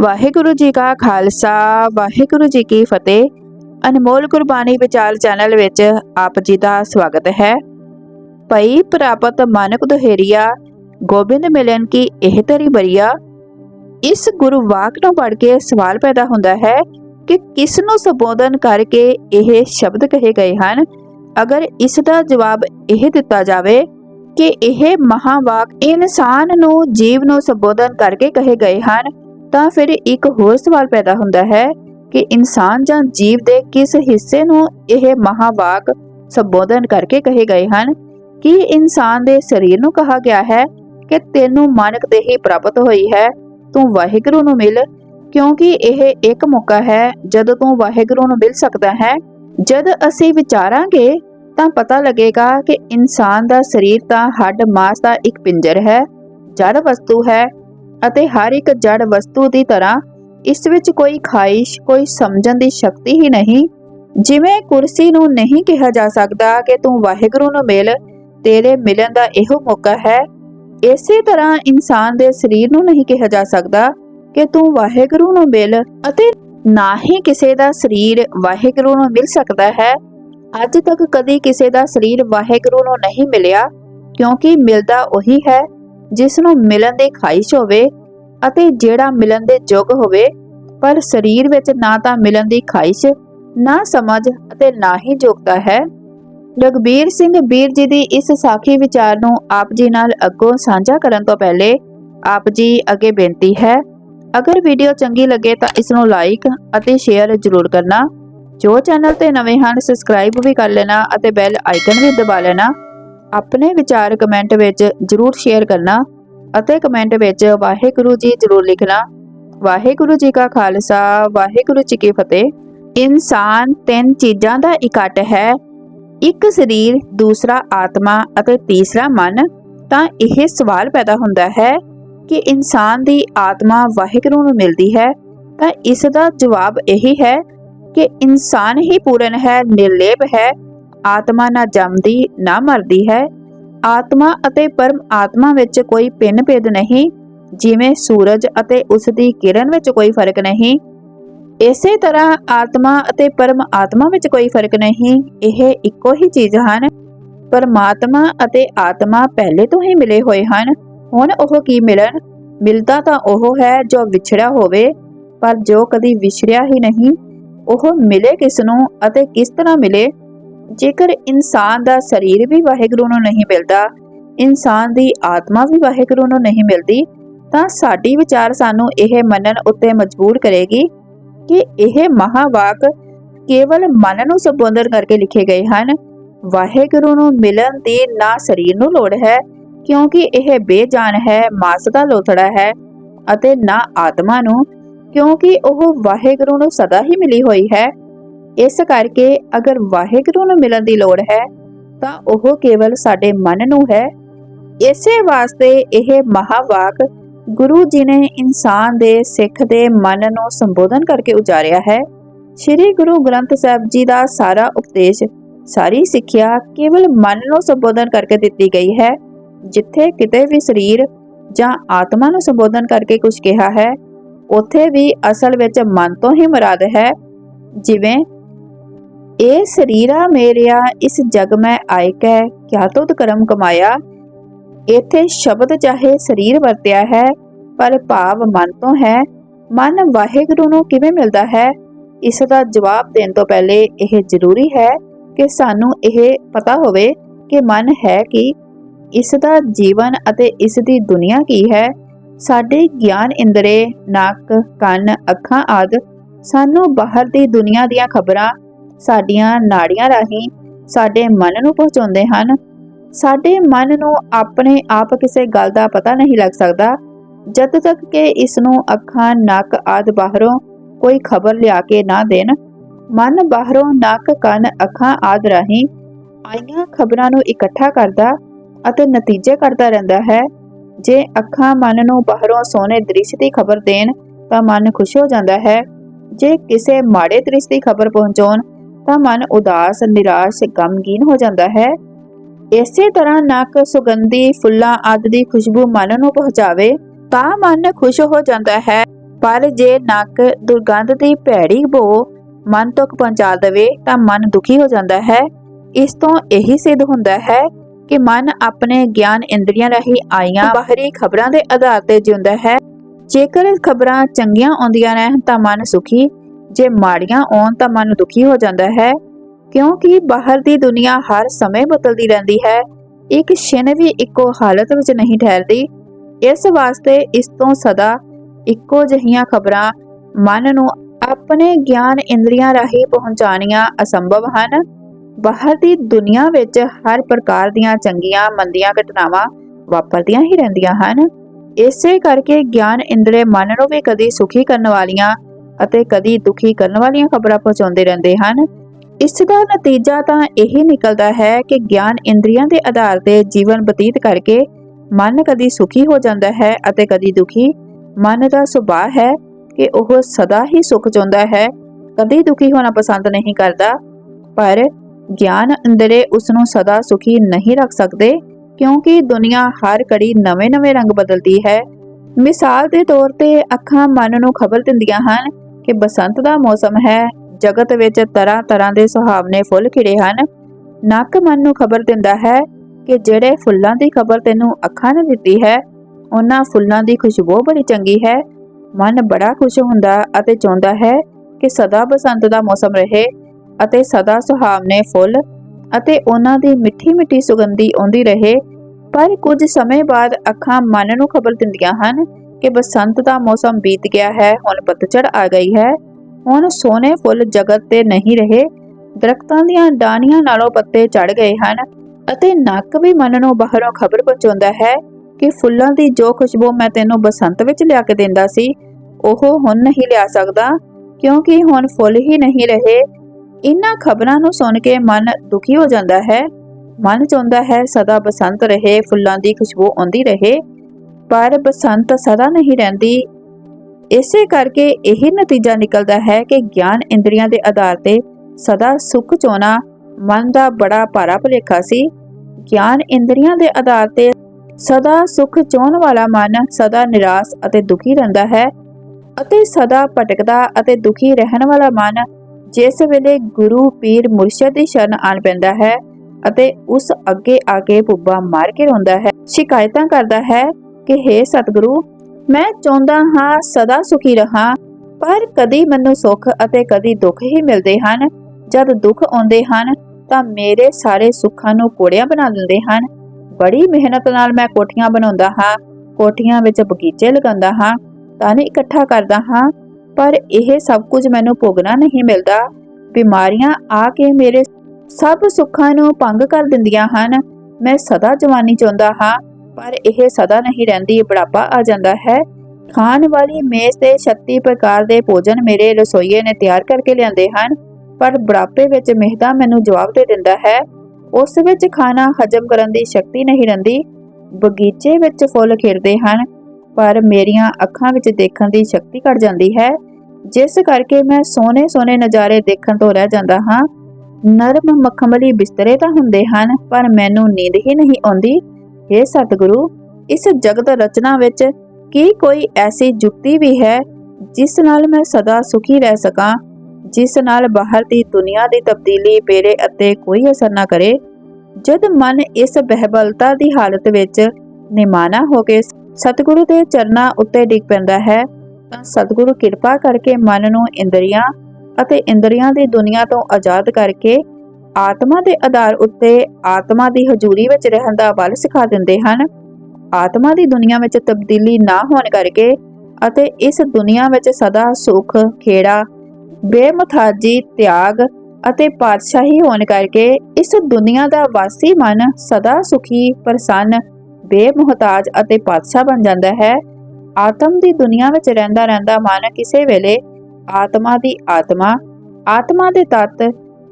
ਵਾਹਿਗੁਰੂ ਜੀ ਕਾ ਖਾਲਸਾ, ਵਾਹਿਗੁਰੂ ਜੀ ਕੀ ਫਤਿਹ। ਅਨਮੋਲ ਗੁਰਬਾਣੀ ਵਿਚਾਰ ਚੈਨਲ ਵਿੱਚ ਆਪ ਜੀ ਦਾ ਸਵਾਗਤ ਹੈ। ਭਈ ਪ੍ਰਾਪਤ ਮਾਨਕ ਦੁਹੇਰੀਆ ਗੋਬਿੰਦ ਮਿਲਨ ਕੀ ਇਹ ਤਰੀ ਬਰੀਆ। ਇਸ ਗੁਰੂ ਵਾਕ ਨੂੰ ਪੜ੍ਹ ਕੇ ਸਵਾਲ ਪੈਦਾ ਹੁੰਦਾ ਹੈ ਕਿ ਕਿਸ ਨੂੰ ਸੰਬੋਧਨ ਕਰਕੇ ਇਹ ਸ਼ਬਦ ਕਹੇ ਗਏ ਹਨ? ਅਗਰ ਇਸ ਦਾ ਜਵਾਬ ਇਹ ਦਿੱਤਾ ਜਾਵੇ ਕਿ ਇਹ ਮਹਾਵਾਕ ਇਨਸਾਨ ਨੂੰ ਜੀਵ ਨੂੰ ਸੰਬੋਧਨ ਕਰਕੇ ਕਹੇ ਗਏ ਹਨ ਤਾਂ ਫਿਰ ਇੱਕ ਹੋਰ ਸਵਾਲ ਪੈਦਾ ਹੁੰਦਾ ਹੈ ਕਿ ਇਨਸਾਨ ਜਾਂ ਜੀਵ ਦੇ ਕਿਸ ਹਿੱਸੇ ਨੂੰ ਇਹ ਮਹਾਵਾਕ ਸੰਬੋਧਨ ਕਰਕੇ ਕਹੇ ਗਏ ਹਨ? ਕੀ ਇਨਸਾਨ ਦੇ ਸਰੀਰ ਨੂੰ ਕਹਾ ਗਿਆ ਹੈ ਕਿ ਤੈਨੂੰ ਮਾਨਕ ਦੇਹੀ ਪ੍ਰਾਪਤ ਹੋਈ ਹੈ, ਤੂੰ ਵਾਹਿਗੁਰੂ ਨੂੰ ਮਿਲ? ਕਿਉਂਕਿ ਇਹ ਇੱਕ ਮੌਕਾ ਹੈ, ਜਦੋਂ ਤੂੰ ਵਾਹਿਗੁਰੂ ਨੂੰ ਮਿਲ ਸਕਦਾ ਹੈ। ਜਦ ਅਸੀਂ ਵਿਚਾਰਾਂਗੇ, ਤਾਂ ਪਤਾ ਲੱਗੇਗਾ ਕਿ ਇਨਸਾਨ ਦਾ ਸਰੀਰ ਤਾਂ ਹੱਡ ਮਾਸ ਦਾ ਇੱਕ ਪਿੰਜਰ ਹੈ ਜੜ ਵਸਤੂ ਹੈ ਅਤੇ ਹਰ ਇੱਕ ਜੜ ਵਸਤੂ ਦੀ ਤਰ੍ਹਾਂ ਇਸ ਵਿੱਚ ਕੋਈ ਖਾਹਿਸ਼, ਕੋਈ ਸਮਝਣ ਦੀ ਸ਼ਕਤੀ ਹੀ ਨਹੀਂ। ਜਿਵੇਂ ਕੁਰਸੀ ਨੂੰ ਨਹੀਂ ਕਿਹਾ ਜਾ ਸਕਦਾ ਕਿ ਤੂੰ ਵਾਹਿਗੁਰੂ ਨੂੰ ਮਿਲ, ਤੇਰੇ ਮਿਲਣ ਦਾ ਇਹੋ ਮੌਕਾ ਹੈ। ਇਸੇ ਤਰ੍ਹਾਂ ਇਨਸਾਨ ਦੇ ਸਰੀਰ ਨੂੰ ਨਹੀਂ ਕਿਹਾ ਜਾ ਸਕਦਾ ਕਿ ਤੂੰ ਵਾਹਿਗੁਰੂ ਨੂੰ ਮਿਲ ਅਤੇ ਨਾ ਹੀ ਕਿਸੇ ਦਾ ਸਰੀਰ ਵਾਹਿਗੁਰੂ ਨੂੰ ਮਿਲ ਸਕਦਾ ਹੈ। ਅੱਜ ਤੱਕ ਕਦੀ ਕਿਸੇ ਦਾ ਸਰੀਰ ਵਾਹਿਗੁਰੂ ਨੂੰ ਨਹੀਂ ਮਿਲਿਆ, ਕਿਉਂਕਿ ਮਿਲਦਾ ਉਹੀ ਹੈ। ਜਿਸ ਨੂੰ ਮਿਲਣ ਦੀ ਖਾਹਿਸ਼ ਹੋਵੇ ਅਤੇ ਜਿਹੜਾ ਮਿਲਣ ਦੇ ਯੋਗ ਹੋਵੇ, ਪਰ ਸਰੀਰ ਵਿੱਚ ਨਾ ਤਾਂ ਮਿਲਣ ਦੀ ਖਾਹਿਸ਼, ਨਾ ਸਮਝ ਅਤੇ ਨਾ ਹੀ ਯੋਗਤਾ ਹੈ। ਰਗਬੀਰ ਸਿੰਘ ਵੀਰ ਜੀ ਦੀ ਇਸ ਸਾਖੀ ਵਿਚਾਰ ਨੂੰ ਆਪ ਜੀ ਨਾਲ ਅੱਗੋਂ ਸਾਂਝਾ ਕਰਨ ਤੋਂ ਪਹਿਲੇ ਆਪ ਜੀ ਅੱਗੇ ਬੇਨਤੀ ਹੈ, ਅਗਰ ਵੀਡੀਓ ਚੰਗੀ ਲੱਗੇ ਤਾਂ ਇਸ ਨੂੰ ਲਾਈਕ ਅਤੇ ਸ਼ੇਅਰ ਜ਼ਰੂਰ ਕਰਨਾ। ਜੋ ਚੈਨਲ ਤੇ ਨਵੇਂ ਹਨ ਸਬਸਕ੍ਰਾਈਬ ਵੀ ਕਰ ਲੈਣਾ ਅਤੇ ਬੈਲ ਆਈਕਨ ਵੀ ਦਬਾ ਲੈਣਾ। ਆਪਣੇ ਵਿਚਾਰ ਕਮੈਂਟ ਵਿੱਚ ਜ਼ਰੂਰ ਸ਼ੇਅਰ ਕਰਨਾ ਅਤੇ ਕਮੈਂਟ ਵਿੱਚ ਵਾਹਿਗੁਰੂ ਜੀ ਜ਼ਰੂਰ ਲਿਖਣਾ। ਵਾਹਿਗੁਰੂ ਜੀ ਕਾ ਖਾਲਸਾ, ਵਾਹਿਗੁਰੂ ਜੀ ਕੀ ਫਤਿਹ। ਇਨਸਾਨ ਤਿੰਨ ਚੀਜ਼ਾਂ ਦਾ ਇਕੱਠ ਹੈ। ਇੱਕ ਸਰੀਰ, ਦੂਸਰਾ ਆਤਮਾ ਅਤੇ ਤੀਸਰਾ ਮਨ। ਤਾਂ ਇਹ ਸਵਾਲ ਪੈਦਾ ਹੁੰਦਾ ਹੈ ਕਿ ਇਨਸਾਨ ਦੀ ਆਤਮਾ ਵਾਹਿਗੁਰੂ ਨੂੰ ਮਿਲਦੀ ਹੈ। ਤਾਂ ਇਸ ਦਾ ਜਵਾਬ ਇਹੀ ਹੈ ਕਿ ਇਨਸਾਨ ਹੀ ਪੂਰਨ ਹੈ, ਨਿਰਲੇਪ ਹੈ ਆਤਮਾ ਨਾ ਜੰਮਦੀ, ਨਾ ਮਰਦੀ ਹੈ। ਆਤਮਾ ਅਤੇ ਪਰਮ ਆਤਮਾ ਵਿੱਚ ਕੋਈ ਪਿੰਨ ਭੇਦ ਨਹੀਂ, ਜਿਵੇਂ ਸੂਰਜ ਅਤੇ ਉਸ ਦੀ ਕਿਰਨ ਵਿੱਚ ਕੋਈ ਫ਼ਰਕ ਨਹੀਂ। ਇਸੇ ਤਰ੍ਹਾਂ ਆਤਮਾ ਅਤੇ ਪਰਮ ਆਤਮਾ ਵਿੱਚ ਕੋਈ ਫ਼ਰਕ ਨਹੀਂ, ਇਹ ਇੱਕੋ ਹੀ ਚੀਜ਼ ਹਨ। ਪਰਮਾਤਮਾ ਅਤੇ ਆਤਮਾ ਪਹਿਲੇ ਤੋਂ ਹੀ ਮਿਲੇ ਹੋਏ ਹਨ। ਹੁਣ ਉਹ ਕੀ ਮਿਲਣ? ਮਿਲਦਾ ਤਾਂ ਉਹ ਹੈ ਜੋ ਵਿਛੜਿਆ ਹੋਵੇ, ਪਰ ਜੋ ਕਦੀ ਵਿਛੜਿਆ ਹੀ ਨਹੀਂ, ਉਹ ਮਿਲੇ ਕਿਸ ਨੂੰ ਅਤੇ ਕਿਸ ਤਰ੍ਹਾਂ ਮਿਲੇ? ਜੇਕਰ ਇਨਸਾਨ ਦਾ ਸਰੀਰ ਵੀ ਵਾਹਿਗੁਰੂ ਨੂੰ ਨਹੀਂ ਮਿਲਦਾ, ਇਨਸਾਨ ਦੀ ਆਤਮਾ ਵੀ ਵਾਹਿਗੁਰੂ ਨੂੰ ਨਹੀਂ ਮਿਲਦੀ, ਤਾਂ ਸਾਡੀ ਵਿਚਾਰ ਸਾਨੂੰ ਇਹ ਮੰਨਣ ਉੱਤੇ ਮਜਬੂਰ ਕਰੇਗੀ ਕਿ ਇਹ ਮਹਾਵਾਕ ਕੇਵਲ ਮਨ ਨੂੰ ਸੰਬੋਧਨ ਕਰਕੇ ਲਿਖੇ ਗਏ ਹਨ। ਵਾਹਿਗੁਰੂ ਨੂੰ ਮਿਲਣ ਦੀ ਨਾ ਸਰੀਰ ਨੂੰ ਲੋੜ ਹੈ, ਕਿਉਂਕਿ ਇਹ ਬੇਜਾਨ ਹੈ, ਮਾਸ ਦਾ ਲੋਥੜਾ ਹੈ ਅਤੇ ਨਾ ਆਤਮਾ ਨੂੰ, ਕਿਉਂਕਿ ਉਹ ਵਾਹਿਗੁਰੂ ਨੂੰ ਸਦਾ ਹੀ ਮਿਲੀ ਹੋਈ ਹੈ। ਇਸ ਕਰਕੇ ਅਗਰ ਵਾਹਿਗੁਰੂ ਨੂੰ ਮਿਲਣ ਦੀ ਲੋੜ ਹੈ, ਤਾਂ ਉਹ ਕੇਵਲ ਸਾਡੇ ਮਨ ਨੂੰ ਹੈ। ਇਸੇ ਵਾਸਤੇ ਇਹ ਮਹਾਵਾਕ ਗੁਰੂ ਜੀ ਨੇ ਇਨਸਾਨ ਦੇ ਸਿੱਖ ਦੇ ਮਨ ਨੂੰ ਸੰਬੋਧਨ ਕਰਕੇ ਉਚਾਰਿਆ ਹੈ। ਸ੍ਰੀ ਗੁਰੂ ਗ੍ਰੰਥ ਸਾਹਿਬ ਜੀ ਦਾ ਸਾਰਾ ਉਪਦੇਸ਼, ਸਾਰੀ ਸਿੱਖਿਆ ਕੇਵਲ ਮਨ ਨੂੰ ਸੰਬੋਧਨ ਕਰਕੇ ਦਿੱਤੀ ਗਈ ਹੈ। ਜਿੱਥੇ ਕਿਤੇ ਵੀ ਸਰੀਰ ਜਾਂ ਆਤਮਾ ਨੂੰ ਸੰਬੋਧਨ ਕਰਕੇ ਕੁਝ ਕਿਹਾ ਹੈ, ਉੱਥੇ ਵੀ ਅਸਲ ਵਿੱਚ ਮਨ ਤੋਂ ਹੀ ਮੁਰਾਦ ਹੈ। ਜਿਵੇਂ ਇਹ ਸਰੀਰਾ ਮੇਰਿਆ, ਇਸ ਜਗ ਮੈਂ ਆਇਕੈ, ਕਿਆ ਤੁਧ ਕਰਮ ਕਮਾਇਆ? ਇੱਥੇ ਸ਼ਬਦ ਚਾਹੇ ਸਰੀਰ ਵਰਤਿਆ ਹੈ, ਪਰ ਭਾਵ ਮਨ ਤੋਂ ਹੈ। ਮਨ ਵਾਹਿਗੁਰੂ ਨੂੰ ਕਿਵੇਂ ਮਿਲਦਾ ਹੈ? ਇਸ ਦਾ ਜਵਾਬ ਦੇਣ ਤੋਂ ਪਹਿਲੇ ਇਹ ਜ਼ਰੂਰੀ ਹੈ ਕਿ ਸਾਨੂੰ ਇਹ ਪਤਾ ਹੋਵੇ ਕਿ ਮਨ ਹੈ ਕੀ। ਇਸ ਦਾ ਜੀਵਨ ਅਤੇ ਇਸ ਦੀ ਦੁਨੀਆ ਕੀ ਹੈ? ਸਾਡੇ ਗਿਆਨ ਇੰਦਰੇ, ਨੱਕ, ਕੰਨ, ਅੱਖਾਂ ਆਦ ਸਾਨੂੰ ਬਾਹਰ ਦੀ ਦੁਨੀਆ ਦੀਆਂ ਖਬਰਾਂ ਸਾਡੀਆਂ ਨਾੜੀਆਂ ਰਾਹੀਂ ਸਾਡੇ ਮਨ ਨੂੰ ਪਹੁੰਚਾਉਂਦੇ ਹਨ। ਸਾਡੇ ਮਨ ਨੂੰ ਆਪਣੇ ਆਪ ਕਿਸੇ ਗੱਲ ਦਾ ਪਤਾ ਨਹੀਂ ਲੱਗ ਸਕਦਾ। ਜਦ ਤੱਕ ਕਿ ਇਸ ਨੂੰ ਅੱਖਾਂ, ਨੱਕ ਆਦ ਬਾਹਰੋਂ ਕੋਈ ਖਬਰ ਲਿਆ ਕੇ ਨਾ ਦੇਣ, ਮਨ ਬਾਹਰੋਂ ਨੱਕ, ਕੰਨ, ਅੱਖਾਂ ਆਦ ਰਾਹੀਂ ਆਈਆਂ ਖਬਰਾਂ ਨੂੰ ਇਕੱਠਾ ਕਰਦਾ ਅਤੇ ਨਤੀਜੇ ਕਰਦਾ ਰਹਿੰਦਾ ਹੈ। ਜੇ ਅੱਖਾਂ ਮਨ ਨੂੰ ਬਾਹਰੋਂ ਸੋਹਣੇ ਦ੍ਰਿਸ਼ ਦੀ ਖਬਰ ਦੇਣ ਤਾਂ ਮਨ ਖੁਸ਼ ਹੋ ਜਾਂਦਾ ਹੈ। ਜੇ ਕਿਸੇ ਮਾੜੇ ਦ੍ਰਿਸ਼ ਦੀ ਖਬਰ ਪਹੁੰਚਾਉਣ ਤਾਂ ਮਨ ਉਦਾਸ, ਨਿਰਾਸ਼, ਗਮਗੀਨ ਹੋ ਜਾਂਦਾ ਹੈ। ਇਸੇ ਤਰ੍ਹਾਂ ਨੱਕ, ਸੁਗੰਧੀ ਫੁੱਲਾਂ ਆਦਿ ਦੀ ਖੁਸ਼ਬੂ ਮਨ ਨੂੰ ਪਹੁੰਚਾਵੇ, ਤਾਂ ਮਨ ਖੁਸ਼ ਹੋ ਜਾਂਦਾ ਹੈ। ਪਰ ਜੇ ਨੱਕ ਦੁਰਗੰਧ ਦੀ ਭੈੜੀ ਬੋ ਮਨ ਤੱਕ ਪਹੁੰਚਾ ਦੇਵੇ, ਤਾਂ ਮਨ ਦੁਖੀ ਹੋ ਜਾਂਦਾ ਹੈ। ਇਸ ਤੋਂ ਇਹੀ ਸਿੱਧ ਹੁੰਦਾ ਹੈ ਕਿ ਮਨ ਆਪਣੇ ਗਿਆਨ ਇੰਦਰੀਆਂ ਰਾਹੀਂ ਆਈਆਂ ਬਾਹਰੀ ਖਬਰਾਂ ਦੇ ਆਧਾਰ ਤੇ ਜਿਉਂਦਾ ਹੈ। ਜੇਕਰ ਖਬਰਾਂ ਚੰਗੀਆਂ ਆਉਂਦੀਆਂ ਰਹਿਣ, ਤਾਂ ਮਨ ਸੁਖੀ ਜੇ ਮਾੜੀਆਂ ਆਉਣ ਤਾਂ ਮਨ ਦੁਖੀ ਹੋ ਜਾਂਦਾ ਹੈ, ਕਿਉਂਕਿ ਬਾਹਰ ਦੀ ਦੁਨੀਆ ਹਰ ਸਮੇਂ ਬਦਲਦੀ ਰਹਿੰਦੀ ਹੈ। ਇੱਕ ਛਿਨ ਵੀ ਇੱਕੋ ਹਾਲਤ ਵਿੱਚ ਨਹੀਂ ਠਹਿਰਦੀ। ਇਸ ਵਾਸਤੇ ਇਸ ਤੋਂ ਸਦਾ ਇੱਕੋ ਜਿਹੀਆਂ ਖਬਰਾਂ ਮਨ ਨੂੰ ਆਪਣੇ ਗਿਆਨ ਇੰਦਰੀਆਂ ਰਾਹੀਂ ਪਹੁੰਚਾਉਣੀਆਂ ਅਸੰਭਵ ਹਨ। ਬਾਹਰ ਦੀ ਦੁਨੀਆ ਵਿੱਚ ਹਰ ਪ੍ਰਕਾਰ ਦੀਆਂ ਚੰਗੀਆਂ ਮੰਦੀਆਂ ਘਟਨਾਵਾਂ ਵਾਪਰਦੀਆਂ ਹੀ ਰਹਿੰਦੀਆਂ ਹਨ। ਇਸੇ ਕਰਕੇ ਗਿਆਨ ਇੰਦਰੇ ਮਨ ਨੂੰ ਵੀ ਕਦੀ ਸੁਖੀ ਕਰਨ ਵਾਲੀਆਂ ਅਤੇ ਕਦੀ ਦੁਖੀ ਕਰਨ ਵਾਲੀਆਂ ਖਬਰਾਂ ਪਹੁੰਚਾਉਂਦੇ ਰਹਿੰਦੇ ਹਨ। ਇਸ ਦਾ ਨਤੀਜਾ ਤਾਂ ਇਹ ਨਿਕਲਦਾ ਹੈ ਕਿ ਗਿਆਨ ਇੰਦਰੀਆਂ ਦੇ ਆਧਾਰ ਤੇ ਜੀਵਨ ਬਤੀਤ ਕਰਕੇ ਮਨ ਕਦੀ ਸੁਖੀ ਹੋ ਜਾਂਦਾ ਹੈ ਅਤੇ ਕਦੀ ਦੁਖੀ। ਮਨ ਦਾ ਸੁਭਾਅ ਹੈ ਕਿ ਉਹ ਸਦਾ ਹੀ ਸੁਖ ਚਾਹੁੰਦਾ ਹੈ। ਕਦੀ ਦੁਖੀ ਹੋਣਾ ਪਸੰਦ ਨਹੀਂ ਕਰਦਾ, ਪਰ ਗਿਆਨ ਅੰਦਰੇ ਉਸ ਨੂੰ ਸਦਾ ਸੁਖੀ ਨਹੀਂ ਰੱਖ ਸਕਦੇ, ਕਿਉਂਕਿ ਦੁਨੀਆ ਹਰ ਘੜੀ ਨਵੇਂ-ਨਵੇਂ ਰੰਗ ਬਦਲਦੀ ਹੈ। ਮਿਸਾਲ ਦੇ ਤੌਰ ਤੇ ਅੱਖਾਂ ਮਨ ਨੂੰ ਖਬਰ ਦਿੰਦੀਆਂ ਹਨ ਕਿ ਬਸੰਤ ਦਾ ਮੌਸਮ ਹੈ, ਜਗਤ ਵਿੱਚ ਤਰ੍ਹਾਂ-ਤਰ੍ਹਾਂ ਦੇ ਸੁਹਾਵਣੇ ਫੁੱਲ ਖਿੜੇ ਹਨ। ਨੱਕ ਮਨ ਨੂੰ ਖਬਰ ਦਿੰਦਾ ਹੈ ਕਿ ਜਿਹੜੇ ਫੁੱਲਾਂ ਦੀ ਖਬਰ ਤੈਨੂੰ ਅੱਖਾਂ ਨੇ ਦਿੱਤੀ ਹੈ, ਉਹਨਾਂ ਫੁੱਲਾਂ ਦੀ ਖੁਸ਼ਬੂ ਬੜੀ ਚੰਗੀ ਹੈ। ਮਨ ਬੜਾ ਖੁਸ਼ ਹੁੰਦਾ ਅਤੇ ਚਾਹੁੰਦਾ ਹੈ ਕਿ ਸਦਾ ਬਸੰਤ ਦਾ ਮੌਸਮ ਰਹੇ ਅਤੇ ਸਦਾ ਸੁਹਾਵਣੇ ਫੁੱਲ ਅਤੇ ਉਹਨਾਂ ਦੀ ਮਿੱਠੀ-ਮਿੱਠੀ ਸੁਗੰਧੀ ਆਉਂਦੀ ਰਹੇ। ਪਰ ਕੁਝ ਸਮੇਂ ਬਾਅਦ ਅੱਖਾਂ ਮਨ ਨੂੰ ਖਬਰ ਦਿੰਦੀਆਂ ਹਨ ਕਿ ਬਸੰਤ ਦਾ ਮੌਸਮ ਬੀਤ ਗਿਆ ਹੈ, ਹੁਣ ਪਤਝੜ ਆ ਗਈ ਹੈ। ਹੁਣ ਸੋਹਣੇ ਫੁੱਲ ਜਗਤ ਤੇ ਨਹੀਂ ਰਹੇ। ਦਰਖਤਾਂ ਦੀਆਂ ਡਾਣੀਆਂ ਨਾਲੋਂ ਪੱਤੇ ਝੜ ਗਏ ਹਨ ਅਤੇ ਨੱਕ ਵੀ ਮਨ ਨੂੰ ਬਾਹਰੋਂ ਖਬਰ ਪਹੁੰਚਾਉਂਦਾ ਹੈ ਕਿ ਫੁੱਲਾਂ ਦੀ ਜੋ ਖੁਸ਼ਬੂ ਮੈਂ ਤੈਨੂੰ ਬਸੰਤ ਵਿੱਚ ਲਿਆ ਕੇ ਦਿੰਦਾ ਸੀ, ਉਹ ਹੁਣ ਨਹੀਂ ਲਿਆ ਸਕਦਾ, ਕਿਉਂਕਿ ਹੁਣ ਫੁੱਲ ਹੀ ਨਹੀਂ ਰਹੇ। ਇਨ੍ਹਾਂ ਖਬਰਾਂ ਨੂੰ ਸੁਣ ਕੇ ਮਨ ਦੁਖੀ ਹੋ ਜਾਂਦਾ ਹੈ। ਮਨ ਚਾਹੁੰਦਾ ਹੈ ਸਦਾ ਬਸੰਤ ਰਹੇ, ਫੁੱਲਾਂ ਦੀ ਖੁਸ਼ਬੂ ਆਉਂਦੀ ਰਹੇ। ਪਰ ਬਸੰਤ ਸਦਾ ਨਹੀਂ ਰਹਿੰਦੀ। ਇਸੇ ਕਰਕੇ ਇਹ ਨਤੀਜਾ ਨਿਕਲਦਾ ਹੈ ਕਿ ਗਿਆਨ ਇੰਦਰੀਆਂ ਦੇ ਆਧਾਰ ਤੇ ਸਦਾ ਸੁਖ ਚਾਹਣਾ, ਮਨ ਦਾ ਬੜਾ ਭਾਰਾ ਭੁਲੇਖਾ ਸੀ। ਗਿਆਨ ਇੰਦਰੀਆਂ ਦੇ ਆਧਾਰ ਤੇ ਸਦਾ ਸੁਖ ਚਾਹਣ ਵਾਲਾ ਮਨ ਸਦਾ ਨਿਰਾਸ਼ ਅਤੇ ਦੁਖੀ ਰਹਿੰਦਾ ਹੈ ਅਤੇ ਸਦਾ ਭਟਕਦਾ ਅਤੇ ਦੁਖੀ ਰਹਿਣ ਵਾਲਾ ਮਨ ਜਿਸ ਵੇਲੇ ਗੁਰੂ ਪੀਰ ਮੁਰਸ਼ਦ ਦੀ ਸ਼ਰਨ ਆਣ ਪੈਂਦਾ ਹੈ ਅਤੇ ਉਸ ਅੱਗੇ ਆ ਕੇ ਪੁੱਬਾ ਮਾਰ ਕੇ ਰੋਂਦਾ ਹੈ। ਸ਼ਿਕਾਇਤਾਂ ਕਰਦਾ ਹੈ ਕਿ हे ਸਤਿਗੁਰੂ, ਮੈਂ ਚਾਹੁੰਦਾ ਹਾਂ ਸਦਾ ਸੁਖੀ ਰਹਾ, ਪਰ ਕਦੀ ਮੈਨੂੰ ਸੁੱਖ ਅਤੇ ਕਦੀ ਦੁੱਖ ਹੀ ਮਿਲਦੇ ਹਨ। ਜਦ ਦੁੱਖ ਆਉਂਦੇ ਹਨ, ਤਾਂ ਮੇਰੇ ਸਾਰੇ ਸੁੱਖਾਂ ਨੂੰ ਕੋੜਿਆਂ ਬਣਾ ਦਿੰਦੇ ਹਨ। ਬੜੀ ਮਿਹਨਤ ਨਾਲ ਮੈਂ ਕੋਠੀਆਂ ਬਣਾਉਂਦਾ ਹਾਂ, ਕੋਠੀਆਂ ਵਿੱਚ ਬਗੀਚੇ ਲਗਾਉਂਦਾ ਹਾਂ, ਧਨ ਇਕੱਠਾ ਕਰਦਾ ਹਾਂ, ਪਰ ਇਹ ਸਭ ਕੁਝ ਮੈਨੂੰ ਭੋਗਣਾ ਨਹੀਂ ਮਿਲਦਾ। ਬਿਮਾਰੀਆਂ ਆ ਕੇ ਮੇਰੇ ਸਭ ਸੁੱਖਾਂ ਨੂੰ ਭੰਗ ਕਰ ਦਿੰਦੀਆਂ ਹਨ। ਮੈਂ ਸਦਾ ਜਵਾਨੀ ਚਾਹੁੰਦਾ ਹਾਂ ਪਰ ਇਹ ਸਦਾ ਨਹੀਂ ਰਹਿੰਦੀ। ਬੁਢਾਪਾ ਆ ਜਾਂਦਾ ਹੈ। ਖਾਣ ਵਾਲੀ ਮੇਜ਼ ਤੇ 36 ਪ੍ਰਕਾਰ ਦੇ ਭੋਜਨ ਮੇਰੇ ਰਸੋਈਏ ਨੇ ਤਿਆਰ ਕਰਕੇ ਲਿਆਂਦੇ ਹਨ, ਪਰ ਬੁਢਾਪੇ ਵਿੱਚ ਮਿਹਦਾ ਮੈਨੂੰ ਜਵਾਬ ਦੇ ਦਿੰਦਾ ਹੈ। ਉਸ ਵਿੱਚ ਖਾਣਾ ਹਜਮ ਕਰਨ ਦੀ ਸ਼ਕਤੀ ਨਹੀਂ ਰਹਿੰਦੀ। ਬਗੀਚੇ ਵਿੱਚ ਫੁੱਲ ਖਿੜਦੇ ਹਨ, ਪਰ ਮੇਰੀਆਂ ਅੱਖਾਂ ਵਿੱਚ ਦੇਖਣ ਦੀ ਸ਼ਕਤੀ ਘਟ ਜਾਂਦੀ ਹੈ। ਜਿਸ ਕਰਕੇ ਮੈਂ ਸੋਹਣੇ ਸੋਹਣੇ ਨਜ਼ਾਰੇ ਦੇਖਣ ਤੋਂ ਰਹਿ ਜਾਂਦਾ ਹਾਂ। ਨਰਮ ਮਖਮਲੀ ਬਿਸਤਰੇ ਤਾਂ ਹੁੰਦੇ ਹਨ, ਪਰ ਮੈਨੂੰ ਨੀਂਦ ਹੀ ਨਹੀਂ ਆਉਂਦੀ। हे ਸਤਿਗੁਰੂ, ਇਸ ਜਗਤ ਰਚਨਾ ਵਿੱਚ ਕੀ ਕੋਈ ਐਸੀ ਜੁਗਤੀ ਵੀ ਹੈ ਜਿਸ ਨਾਲ ਮੈਂ ਸਦਾ ਸੁਖੀ ਰਹਿ ਸਕਾਂ, ਜਿਸ ਨਾਲ ਬਾਹਰ ਦੀ ਦੁਨੀਆ ਦੀ ਤਬਦੀਲੀ ਮੇਰੇ ਅਤੇ ਕੋਈ ਅਸਰ ਨਾ ਕਰੇ? ਜਦ ਮਨ ਇਸ ਬਹਿਬਲਤਾ ਦੀ ਹਾਲਤ ਵਿੱਚ ਨਿਮਾਨਾ ਹੋ ਕੇ ਸਤਿਗੁਰੂ ਦੇ ਚਰਨਾਂ ਉੱਤੇ ਡਿੱਗ ਪੈਂਦਾ ਹੈ, ਤਾਂ ਸਤਿਗੁਰੂ ਕਿਰਪਾ ਕਰਕੇ ਮਨ ਨੂੰ ਇੰਦਰੀਆਂ ਅਤੇ ਇੰਦਰੀਆਂ ਦੀ ਦੁਨੀਆ ਤੋਂ ਆਜ਼ਾਦ ਕਰਕੇ ਆਤਮਾ ਦੇ ਆਧਾਰ ਉੱਤੇ ਆਤਮਾ ਦੀ ਹਜ਼ੂਰੀ ਵਿੱਚ ਰਹਿਣ ਦਾ ਬਲ ਸਿਖਾ ਦਿੰਦੇ ਹਨ। ਆਤਮਾ ਦੀ ਦੁਨੀਆ ਵਿੱਚ ਤਬਦੀਲੀ ਨਾ ਹੋਣ ਕਰਕੇ ਅਤੇ ਇਸ ਦੁਨੀਆ ਵਿੱਚ ਸਦਾ ਸੁਖ, ਖੇੜਾ, ਬੇਮੁਥਾਜੀ, ਤਿਆਗ ਅਤੇ ਪਾਤਸ਼ਾਹੀ ਹੋਣ ਕਰਕੇ ਇਸ ਦੁਨੀਆ ਦਾ ਵਾਸੀ ਮਨ ਸਦਾ ਸੁਖੀ, ਪ੍ਰਸੰਨ, ਬੇਮੁਹਤਾਜ ਅਤੇ ਪਾਤਸ਼ਾਹ ਬਣ ਜਾਂਦਾ ਹੈ। ਆਤਮ ਦੀ ਦੁਨੀਆ ਵਿੱਚ ਰਹਿੰਦਾ ਰਹਿੰਦਾ ਮਨ ਕਿਸੇ ਵੇਲੇ ਆਤਮਾ ਦੀ ਆਤਮਾ ਆਤਮਾ ਦੇ ਤੱਤ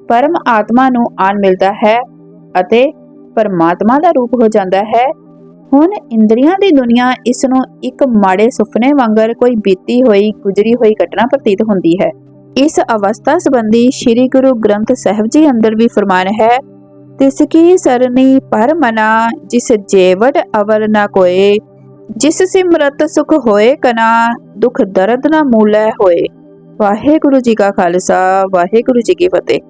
ਪਰਮ ਆਤਮਾ ਨੂੰ ਆਨ ਮਿਲਦਾ ਹੈ ਅਤੇ ਪਰਮਾਤਮਾ ਦਾ ਰੂਪ ਹੋ ਜਾਂਦਾ ਹੈ। ਹੁਣ ਇੰਦਰੀਆਂ ਦੀ ਦੁਨੀਆ ਇਸ ਨੂੰ ਇੱਕ ਮਾੜੇ ਸੁਪਨੇ ਵਾਂਗਰ ਕੋਈ ਬੀਤੀ ਹੋਈ, ਗੁਜਰੀ ਹੋਈ ਘਟਨਾ ਪ੍ਰਤੀਤ ਹੁੰਦੀ ਹੈ। ਇਸ ਅਵਸਥਾ ਸੰਬੰਧੀ ਸ੍ਰੀ ਗੁਰੂ ਗ੍ਰੰਥ ਸਾਹਿਬ ਜੀ ਅੰਦਰ ਵੀ ਫਰਮਾਨ ਹੈ, ਤਿਸ ਕੀ ਸਰਨੀ ਪਰ ਮਨਾ, ਜਿਸ ਜੇਵਟ ਅਵਰ ਨਾ ਕੋਏ, ਜਿਸ ਸਿਮਰਤ ਸੁਖ ਹੋਏ ਕਨਾ, ਦੁਖ ਦਰਦ ਨਾ ਮੂਲੈ ਹੋਏ। ਵਾਹਿਗੁਰੂ ਜੀ ਕਾ ਖਾਲਸਾ, ਵਾਹਿਗੁਰੂ ਜੀ ਕੀ ਫਤਿਹ।